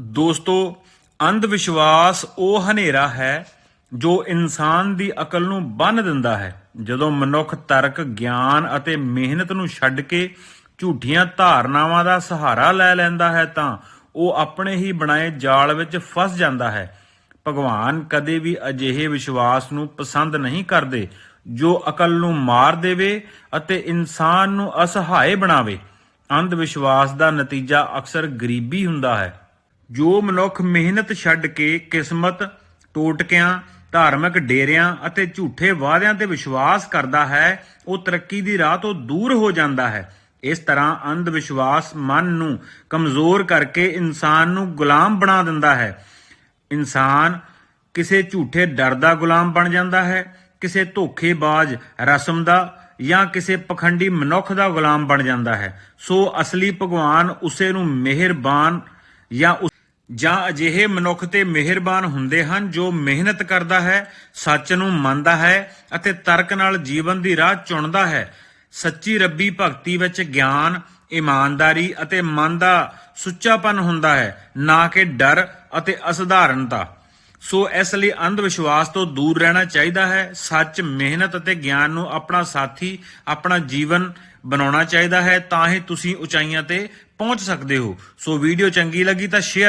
ਦੋਸਤੋ ਅੰਧ ਵਿਸ਼ਵਾਸ ਉਹ ਹਨੇਰਾ ਹੈ ਜੋ ਇਨਸਾਨ ਦੀ ਅਕਲ ਨੂੰ ਬੰਨ ਦਿੰਦਾ ਹੈ। ਜਦੋਂ ਮਨੁੱਖ ਤਰਕ, ਗਿਆਨ ਅਤੇ ਮਿਹਨਤ ਨੂੰ ਛੱਡ ਕੇ ਝੂਠੀਆਂ ਧਾਰਨਾਵਾਂ ਦਾ ਸਹਾਰਾ ਲੈ ਲੈਂਦਾ ਹੈ, ਤਾਂ ਉਹ ਆਪਣੇ ਹੀ ਬਣਾਏ ਜਾਲ ਵਿੱਚ ਫਸ ਜਾਂਦਾ ਹੈ। ਭਗਵਾਨ ਕਦੇ ਵੀ ਅਜਿਹੇ ਵਿਸ਼ਵਾਸ ਨੂੰ ਪਸੰਦ ਨਹੀਂ ਕਰਦੇ, ਜੋ ਅਕਲ ਨੂੰ ਮਾਰ ਦੇਵੇ ਅਤੇ ਇਨਸਾਨ ਨੂੰ ਅਸਹਾਏ ਬਣਾਵੇ। ਅੰਧ ਵਿਸ਼ਵਾਸ ਦਾ ਨਤੀਜਾ ਅਕਸਰ ਗਰੀਬੀ ਹੁੰਦਾ ਹੈ। ਜੋ ਮਨੁੱਖ ਮਿਹਨਤ ਛੱਡ ਕੇ ਕਿਸਮਤ, ਟੋਟਕਿਆਂ, ਧਾਰਮਿਕ ਡੇਰਿਆਂ ਅਤੇ ਝੂਠੇ ਵਾਅਦਿਆਂ ਤੇ ਵਿਸ਼ਵਾਸ ਕਰਦਾ ਹੈ, ਉਹ ਤਰੱਕੀ ਦੀ ਰਾਹ ਤੋਂ ਦੂਰ ਹੋ ਜਾਂਦਾ ਹੈ। ਇਸ ਤਰ੍ਹਾਂ ਅੰਧ ਵਿਸ਼ਵਾਸ ਮਨ ਨੂੰ ਕਮਜ਼ੋਰ ਕਰਕੇ ਇਨਸਾਨ ਨੂੰ ਗੁਲਾਮ ਬਣਾ ਦਿੰਦਾ ਹੈ। ਇਨਸਾਨ ਕਿਸੇ ਝੂਠੇ ਡਰ ਦਾ ਗੁਲਾਮ ਬਣ ਜਾਂਦਾ ਹੈ, ਕਿਸੇ ਧੋਖੇਬਾਜ਼ ਰਸਮ ਦਾ ਜਾਂ ਕਿਸੇ ਪਖੰਡੀ ਮਨੁੱਖ ਦਾ ਗੁਲਾਮ ਬਣ ਜਾਂਦਾ ਹੈ। ਸੋ ਅਸਲੀ ਭਗਵਾਨ ਉਸੇ ਨੂੰ ਮਿਹਰਬਾਨ ਜਾਂ ਜਾਂ ਅਜਿਹੇ ਮਨੁੱਖ ਤੇ ਮਿਹਰਬਾਨ ਹੁੰਦੇ ਹਨ ਜੋ ਮਿਹਨਤ ਕਰਦਾ ਹੈ, ਸੱਚ ਨੂੰ ਮੰਨਦਾ ਹੈ ਅਤੇ ਤਰਕ ਨਾਲ ਜੀਵਨ ਦੀ ਰਾਹ ਚੁਣਦਾ ਹੈ। ਸੱਚੀ ਰੱਬੀ ਭਗਤੀ ਵਿੱਚ ਗਿਆਨ, ਇਮਾਨਦਾਰੀ ਅਤੇ ਮਨ ਦਾ ਸੁੱਚਾਪਨ ਹੁੰਦਾ ਹੈ, ਨਾ ਕਿ ਡਰ ਅਤੇ ਅਸਧਾਰਨਤਾ। ਸੋ ਇਸ ਲਈ ਅੰਧ ਵਿਸ਼ਵਾਸ ਤੋਂ ਦੂਰ ਰਹਿਣਾ ਚਾਹੀਦਾ ਹੈ, ਸੱਚ, ਮਿਹਨਤ ਅਤੇ ਗਿਆਨ ਨੂੰ ਆਪਣਾ ਸਾਥੀ, ਆਪਣਾ ਜੀਵਨ ਬਣਾਉਣਾ ਚਾਹੀਦਾ ਹੈ ਤਾਂ ਹੀ ਤੁਸੀਂ ਉਚਾਈਆਂ ਤੇ ਪਹੁੰਚ ਸਕਦੇ ਹੋ। ਸੋ ਵੀਡੀਓ ਚੰਗੀ ਲੱਗੀ ਤਾਂ ਸ਼ੇਅਰ